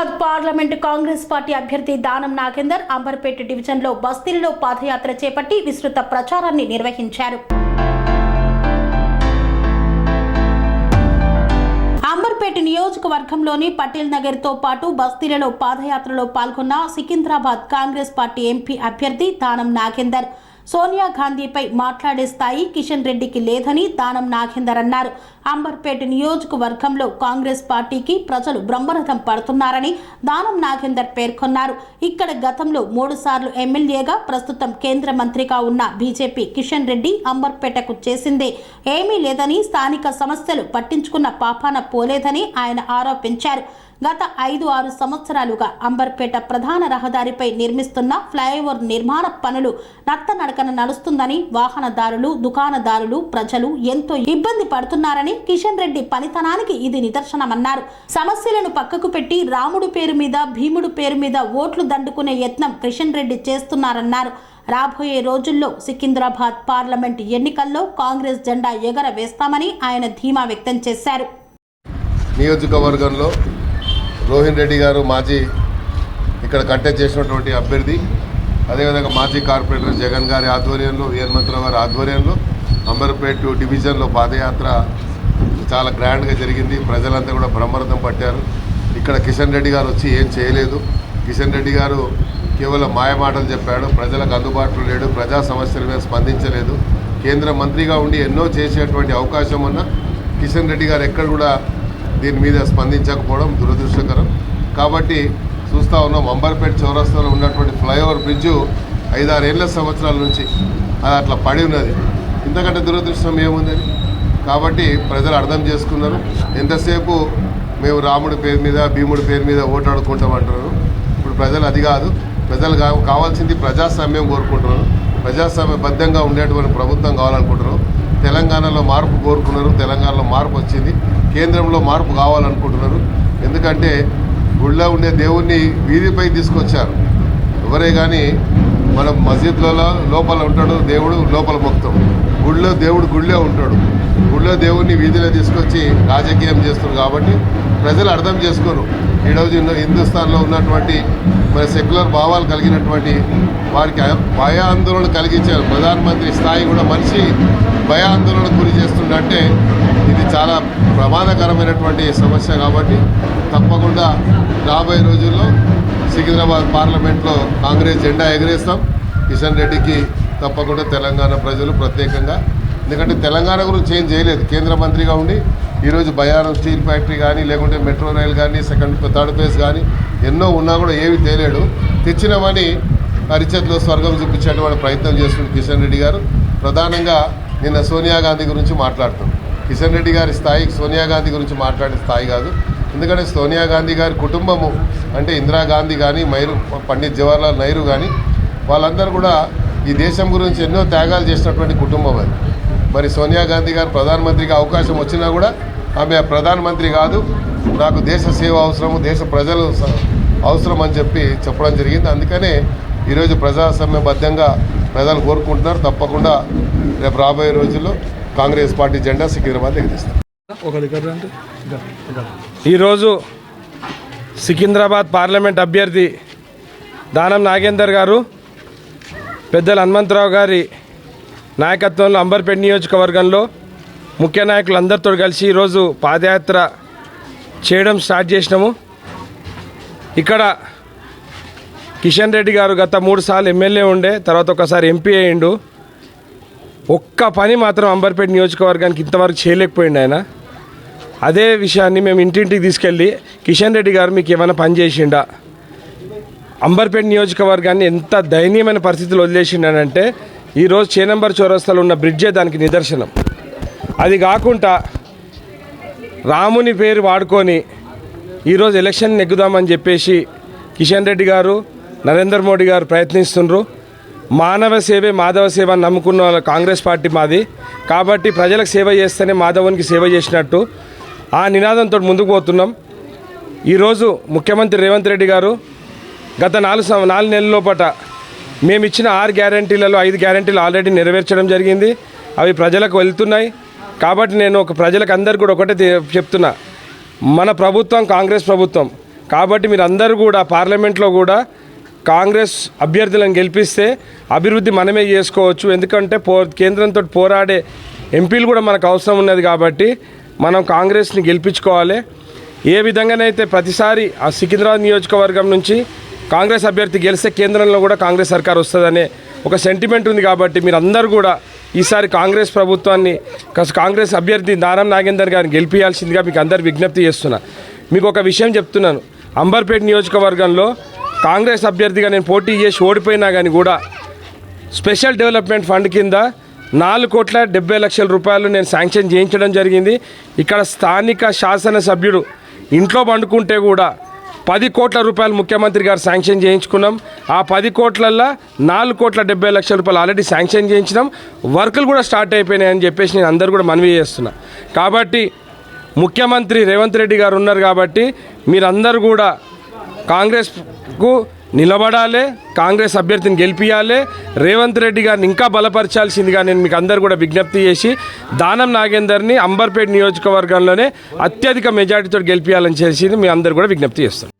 Secunderabad parliament Congress party అభ్యర్థి దానం నాగేందర్ అంబర్పేట డివిజన్లో బస్తీల్లో పాదయాత్ర చేపట్టి విస్తృత ప్రచారాన్ని నిర్వహించారు. అంబర్పేట నియోజకవర్గంలోని పటేల్ నగర్తో పాటు బస్తీలలో పాదయాత్రలో పాల్గొన్న సికింద్రాబాద్ కాంగ్రెస్ పార్టీ ఎంపీ అభ్యర్థి దానం నాగేందర్. సోనియా గాంధీపై మాట్లాడే స్థాయి కిషన్ రెడ్డికి లేదని దానం నాగేందర్ అన్నారు అంబర్పేట నియోజకవర్గంలో కాంగ్రెస్ పార్టీకి ప్రజలు బ్రహ్మరథం పడుతున్నారని దానం నాగేందర్ పేర్కొన్నారు. ఇక్కడ గతంలో మూడు సార్లు ఎమ్మెల్యేగా ప్రస్తుతం కేంద్ర మంత్రిగా ఉన్న బీజేపీ కిషన్ రెడ్డి అంబర్పేటకు చేసిందే. ఏమీ లేదని స్థానిక సమస్యలు పట్టించుకున్న పాపాన పోలేదని ఆయన ఆరోపించారు. గత ఐదు ఆరు సంవత్సరాలుగా అంబర్పేట ప్రధాన రహదారిపై నిర్మిస్తున్న ఫ్లైఓవర్ నిర్మాణ పనులు నత్తనడకన నడుస్తుందని వాహనదారులు దుకాణదారులు ప్రజలు ఎంతో ఇబ్బంది పడుతున్నారని కిషన్ రెడ్డి పనితనానికి ఇది నిదర్శనమన్నారు. సమస్యలను పక్కకు పెట్టి రాముడు పేరు మీద భీముడు పేరు మీద ఓట్లు దండుకునే యత్నం కిషన్ రెడ్డి చేస్తున్నారన్నారు. రాబోయే రోజుల్లో సికింద్రాబాద్ పార్లమెంట్ ఎన్నికల్లో కాంగ్రెస్ జెండా ఎగర వేస్తామని ఆయన ధీమా వ్యక్తం చేశారు. నియోజకవర్గంలో రోహిన్ రెడ్డి గారు మాజీ ఇక్కడ కంటెస్ట్ చేసినటువంటి అభ్యర్థి అదేవిధంగా మాజీ కార్పొరేటర్ జగన్ గారి ఆధ్వర్యంలో హనుమంతరావు గారి ఆధ్వర్యంలో అంబర్పేట డివిజన్లో పాదయాత్ర చాలా గ్రాండ్గా జరిగింది. ప్రజలంతా కూడా బ్రహ్మరథం పట్టారు. ఇక్కడ కిషన్ రెడ్డి గారు వచ్చి ఏం చేయలేదు. కిషన్ రెడ్డి గారు కేవలం మాయమాటలు చెప్పాడు. ప్రజలకు అందుబాటులో లేడు. ప్రజా సమస్యల మీద స్పందించలేదు. కేంద్ర మంత్రిగా ఉండి ఎన్నో చేసేటువంటి అవకాశం ఉన్న కిషన్ రెడ్డి గారు ఎక్కడ కూడా దీని మీద స్పందించకపోవడం దురదృష్టకరం. కాబట్టి చూస్తూ ఉన్నాం అంబర్పేట చౌరస్తాలో ఉన్నటువంటి ఫ్లైఓవర్ బ్రిడ్జు ఐదారేళ్ళ సంవత్సరాల నుంచి అది అట్లా పడి ఉన్నది. ఇంతకంటే దురదృష్టం ఏముందని కాబట్టి ప్రజలు అర్థం చేసుకున్నారు. ఎంతసేపు మేము రాముడి పేరు మీద భీముడి పేరు మీద ఓటాడుకుంటాం అంటున్నారు. ఇప్పుడు ప్రజలు అది కాదు. ప్రజలు కావాల్సింది ప్రజాస్వామ్యం కోరుకుంటున్నారు. ప్రజాస్వామ్యబద్ధంగా ఉండేటువంటి ప్రభుత్వం కావాలనుకుంటున్నారు. తెలంగాణలో మార్పు కోరుకున్నారు తెలంగాణలో మార్పు వచ్చింది. కేంద్రంలో మార్పు కావాలనుకుంటున్నారు. ఎందుకంటే గుళ్ళో ఉండే దేవుణ్ణి వీధిపై తీసుకొచ్చారు. ఎవరే కానీ మన మస్జిద్లలో లోపల ఉంటాడు దేవుడు లోపల భక్తం గుళ్ళో దేవుడు గుళ్ళే ఉంటాడు. గుళ్ళో దేవుడిని వీధిలో తీసుకొచ్చి రాజకీయం చేస్తున్నారు కాబట్టి ప్రజలు అర్థం చేసుకోరు. ఈరోజు హిందుస్థాన్లో ఉన్నటువంటి మరి సెక్యులర్ భావాలు కలిగినటువంటి వారికి భయాందోళన కలిగించారు ప్రధానమంత్రి స్థాయి కూడా మనిషి భయాందోళనకు గురి చేస్తుందంటే ఇది చాలా ప్రమాదకరమైనటువంటి సమస్య కాబట్టి తప్పకుండా రాబోయే రోజుల్లో సికింద్రాబాద్ పార్లమెంట్లో కాంగ్రెస్ జెండా ఎగరేస్తాం. కిషన్ రెడ్డికి తప్పకుండా తెలంగాణ ప్రజలు ప్రత్యేకంగా. ఎందుకంటే తెలంగాణ గురించి ఏం చేయలేదు. కేంద్ర మంత్రిగా ఉండి ఈరోజు బయారం స్టీల్ ఫ్యాక్టరీ కానీ లేకుంటే మెట్రో రైల్ కానీ సెకండ్ థర్డ్ ఫేజ్ కానీ ఎన్నో ఉన్నా కూడా ఏవి తేలేడు. తెచ్చినామని హరిచత్లో స్వర్గం చూపించేటువంటి ప్రయత్నం చేస్తుంది కిషన్ రెడ్డి గారు. ప్రధానంగా నిన్న సోనియా గాంధీ గురించి మాట్లాడుతుంది కిషన్ రెడ్డి గారి స్థాయి సోనియా గాంధీ గురించి మాట్లాడే స్థాయి కాదు. ఎందుకంటే సోనియా గాంధీ గారి కుటుంబము అంటే ఇందిరాగాంధీ కానీ మైరు పండిత్ జవహర్లాల్ నెహ్రూ కానీ వాళ్ళందరూ కూడా ఈ దేశం గురించి ఎన్నో త్యాగాలు చేసినటువంటి కుటుంబం అది. మరి సోనియా గాంధీ గారు ప్రధానమంత్రికి అవకాశం వచ్చినా కూడా ఆమె ప్రధానమంత్రి కాదు. నాకు దేశ సేవ అవసరము దేశ ప్రజలు అవసరం అని చెప్పి చెప్పడం జరిగింది. అందుకనే ఈరోజు ప్రజాస్వామ్యబద్ధంగా ప్రజలు కోరుకుంటున్నారు. తప్పకుండా రేపు రాబోయే రోజుల్లో కాంగ్రెస్ పార్టీ జెండా సికింద్రాబాద్ ఎగిరిస్తారు. ఈరోజు సికింద్రాబాద్ పార్లమెంట్ అభ్యర్థి దానం నాగేందర్ గారు పెద్దలు హనుమంతరావు గారి నాయకత్వంలో అంబర్పేట నియోజకవర్గంలో ముఖ్య నాయకులు అందరితో కలిసి ఈరోజు పాదయాత్ర చేయడం స్టార్ట్ చేసినాము. ఇక్కడ కిషన్ రెడ్డి గారు గత మూడు సార్లు ఎమ్మెల్యే ఉండే తర్వాత ఒకసారి ఎంపీ అయ్యిండు. ఒక్క పని మాత్రం అంబర్పేట నియోజకవర్గానికి ఇంతవరకు చేయలేకపోయిండు ఆయన. అదే విషయాన్ని మేము ఇంటింటికి తీసుకెళ్ళి కిషన్ రెడ్డి గారు మీకు ఏమైనా పని చేసిండా? అంబర్పేట నియోజకవర్గాన్ని ఎంత దయనీయమైన పరిస్థితులు వదిలేసిండనంటే ఈరోజు చేనంబర్ చౌరస్తాలో ఉన్న బ్రిడ్జే దానికి నిదర్శనం. అది కాకుండా రాముని పేరు వాడుకొని ఈరోజు ఎలక్షన్ నెగ్గుదామని చెప్పేసి కిషన్ రెడ్డి గారు నరేంద్ర మోడీ గారు ప్రయత్నిస్తుండ్రు. మానవ సేవే మాధవ సేవ అని నమ్ముకున్న వాళ్ళ కాంగ్రెస్ పార్టీ మాది. కాబట్టి ప్రజలకు సేవ చేస్తేనే మాధవునికి సేవ చేసినట్టు ఆ నినాదంతో ముందుకు పోతున్నాం. ఈరోజు ముఖ్యమంత్రి రేవంత్ రెడ్డి గారు గత నాలుగు నాలుగు నెలల లోపట మేము ఇచ్చిన ఆరు గ్యారంటీలలో ఐదు గ్యారంటీలు ఆల్రెడీ నెరవేర్చడం జరిగింది. అవి ప్రజలకు వెళ్తున్నాయి. కాబట్టి నేను ఒక ప్రజలకు అందరు కూడా ఒకటే చెప్తున్నా. మన ప్రభుత్వం కాంగ్రెస్ ప్రభుత్వం. కాబట్టి మీరు అందరూ కూడా పార్లమెంట్లో కూడా కాంగ్రెస్ అభ్యర్థులను గెలిపిస్తే అభివృద్ధి మనమే చేసుకోవచ్చు. ఎందుకంటే పో కేంద్రంతో పోరాడే ఎంపీలు కూడా మనకు అవసరం ఉన్నది కాబట్టి మనం కాంగ్రెస్ని గెలిపించుకోవాలి. ఏ విధంగానైతే ప్రతిసారి ఆ సికింద్రాబాద్ నియోజకవర్గం నుంచి కాంగ్రెస్ అభ్యర్థి గెలిస్తే కేంద్రంలో కూడా కాంగ్రెస్ సర్కార్ వస్తుందనే ఒక సెంటిమెంట్ ఉంది కాబట్టి మీరు అందరూ కూడా ఈసారి కాంగ్రెస్ ప్రభుత్వాన్ని కాంగ్రెస్ అభ్యర్థి దానం నాగేందర్ గారిని గెలిపించాల్సిందిగా మీకు అందరు విజ్ఞప్తి చేస్తున్నా. మీకు ఒక విషయం చెప్తున్నాను. అంబర్పేట నియోజకవర్గంలో కాంగ్రెస్ అభ్యర్థిగా నేను పోటీ చేసి ఓడిపోయినా కానీ కూడా స్పెషల్ డెవలప్మెంట్ ఫండ్ కింద నాలుగు కోట్ల డెబ్బై లక్షల రూపాయలు నేను శాంక్షన్ చేయించడం జరిగింది. ఇక్కడ స్థానిక శాసనసభ్యుడు ఇంట్లో పండుకుంటే కూడా పది కోట్ల రూపాయలు ముఖ్యమంత్రి గారు శాంక్షన్ చేయించుకున్నాం. ఆ పది కోట్లల్లో నాలుగు కోట్ల డెబ్బై లక్షల రూపాయలు ఆల్రెడీ శాంక్షన్ చేయించినాం. వర్కులు కూడా స్టార్ట్ అయిపోయినాయి అని చెప్పేసి నేను అందరు కూడా మనవి చేస్తున్నా. కాబట్టి ముఖ్యమంత్రి రేవంత్ రెడ్డి గారు ఉన్నారు కాబట్టి మీరందరూ కూడా కాంగ్రెస్ వరకు నిలబడాలి కాంగ్రెస్ అభ్యర్థిని గెలిపించాలి రేవంత్ రెడ్డి గారిని ఇంకా బలపరచాల్సిందిగా నేను మీకు అందరు కూడా విజ్ఞప్తి చేసి దానం నాగేందర్ని అంబర్పేట నియోజకవర్గంలోనే అత్యధిక మెజార్టీతో గెలిపించాలని చేసి మీ అందరు కూడా విజ్ఞప్తి చేస్తాను